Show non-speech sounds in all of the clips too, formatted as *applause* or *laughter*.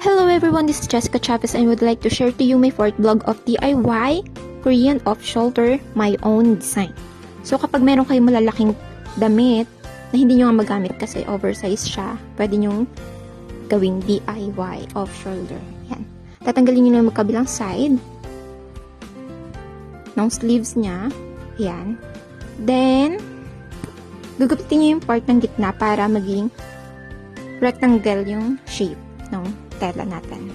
Hello everyone, this is Jessica Chavez and would like to share to you my fourth vlog of DIY Korean off-shoulder, my own design. So kapag meron kayong malalaking damit na hindi nyo nga magamit kasi oversized siya, pwede nyo gawing DIY off-shoulder. Yan. Tatanggalin nyo lang yung magkabilang side ng sleeves niya. Yan. Then, gugupitin nyo yung part ng gitna para maging rectangle yung shape ng tela natin.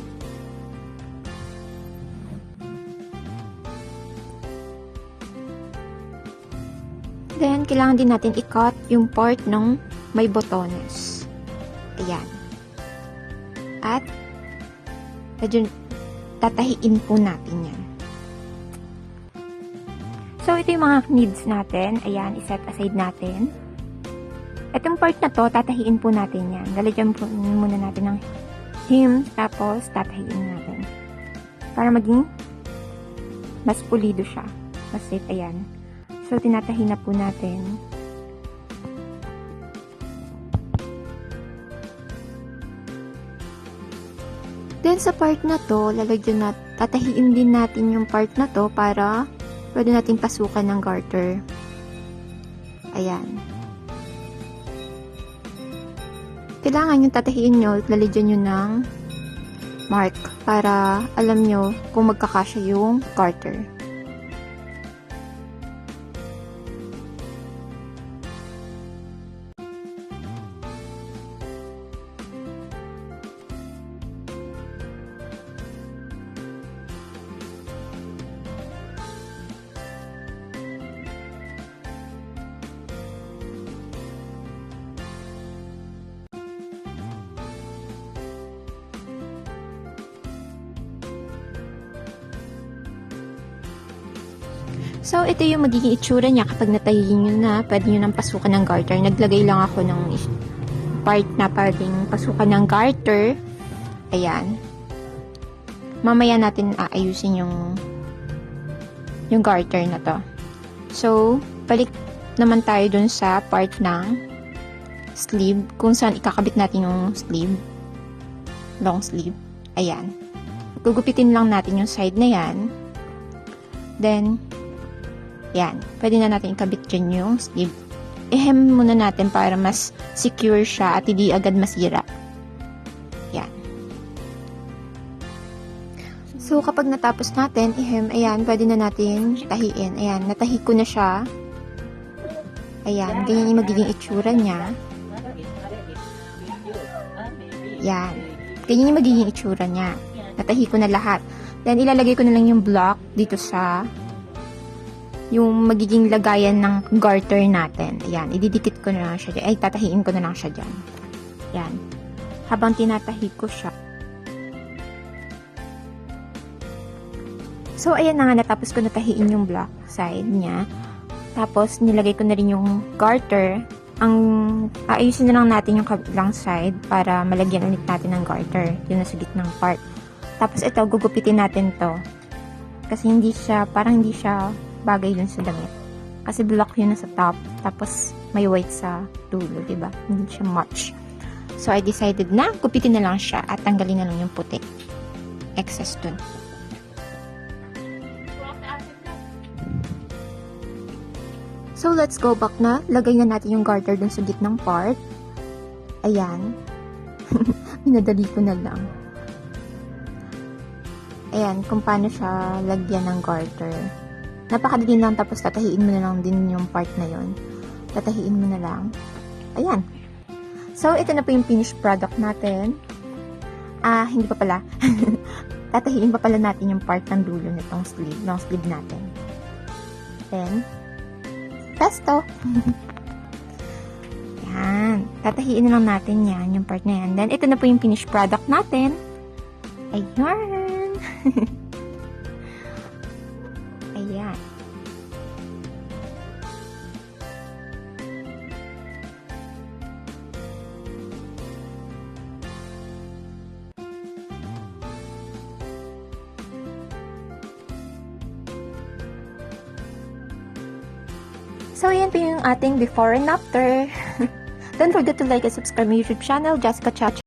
Then, kailangan din natin i-cut yung part ng may botones. Ayan. At, medyo tatahiin po natin yan. So, ito yung mga needs natin. Ayan, iset aside natin. Itong part na to, tatahiin po natin yan. Lalagyan po muna natin ng hem, tapos tatahiin natin. Para maging mas pulido siya. Mas safe, ayan. So, tinatahi na po natin. Then, sa part na to, lalagyan na, tatahiin din natin yung part na to para pwede natin pasukan ng garter. Ayan. Kailangan yung tatahiin nyo, lalagyan nyo ng mark para alam nyo kung magkakasya yung garter. So, ito yung magiging itsura niya kapag natahihin nyo na. Pwede nyo nang pasukan ng garter. Naglagay lang ako ng part na pwedeng pasukan ng garter. Ayan. Mamaya natin aayusin yung yung garter na to. So, balik naman tayo dun sa part ng sleeve. Kung saan ikakabit natin yung sleeve. Long sleeve. Ayan. Gugupitin lang natin yung side na yan. Then, yan. Pwede na natin ikabit dyan yung sleeve. I-hem muna natin para mas secure siya at hindi agad masira. Yan. So, kapag natapos natin, i-hem, ayan, pwede na natin tahiin. Ayan, natahi ko na siya. Ayan, ganyan yung magiging itsura niya. Yan. Ganyan yung magiging itsura niya. Natahi ko na lahat. Then, ilalagay ko na lang yung block dito sa yung magiging lagayan ng garter natin. Ayan, ididikit ko na lang siya dyan. Ay, tatahiin ko na lang siya dyan. Ayan. Habang tinatahi ko siya. So, ayan na nga, natapos ko natahiin yung block side niya. Tapos, nilagay ko na rin yung garter. Ang, aayusin na lang natin yung kabilang side para malagyan ulit natin ng garter. Yun na sa gitnang part. Tapos, ito, gugupitin natin to. Kasi hindi siya, parang hindi siya bagay dun sa damit. Kasi black yun sa top, tapos may white sa dulo, ba? Hindi siya much. So, I decided na gupitin na lang siya at tanggalin na lang yung puti. Excess dun. So, let's go back na. Lagay na natin yung garter dun sa gitnang part. Ayan. *laughs* Minadali ko na lang. Ayan, kung paano siya lagyan ng garter. Napakadali lang tapos tatahiin mo na lang din yung part na yon. Tatahiin mo na lang. Ayan. So, ito na po yung finished product natin. Ah, hindi pa pala. *laughs* tatahiin pa pala natin yung part ng dulo nitong sleeve, long sleeve natin. Then, pesto. *laughs* yan. Tatahiin na lang natin yan, yung part na yan. Then, ito na po yung finished product natin. *laughs* Ayan. Ayan. So, yan po yung ating before and after. *laughs* Don't forget to like and subscribe my YouTube channel, Jessica Chacha.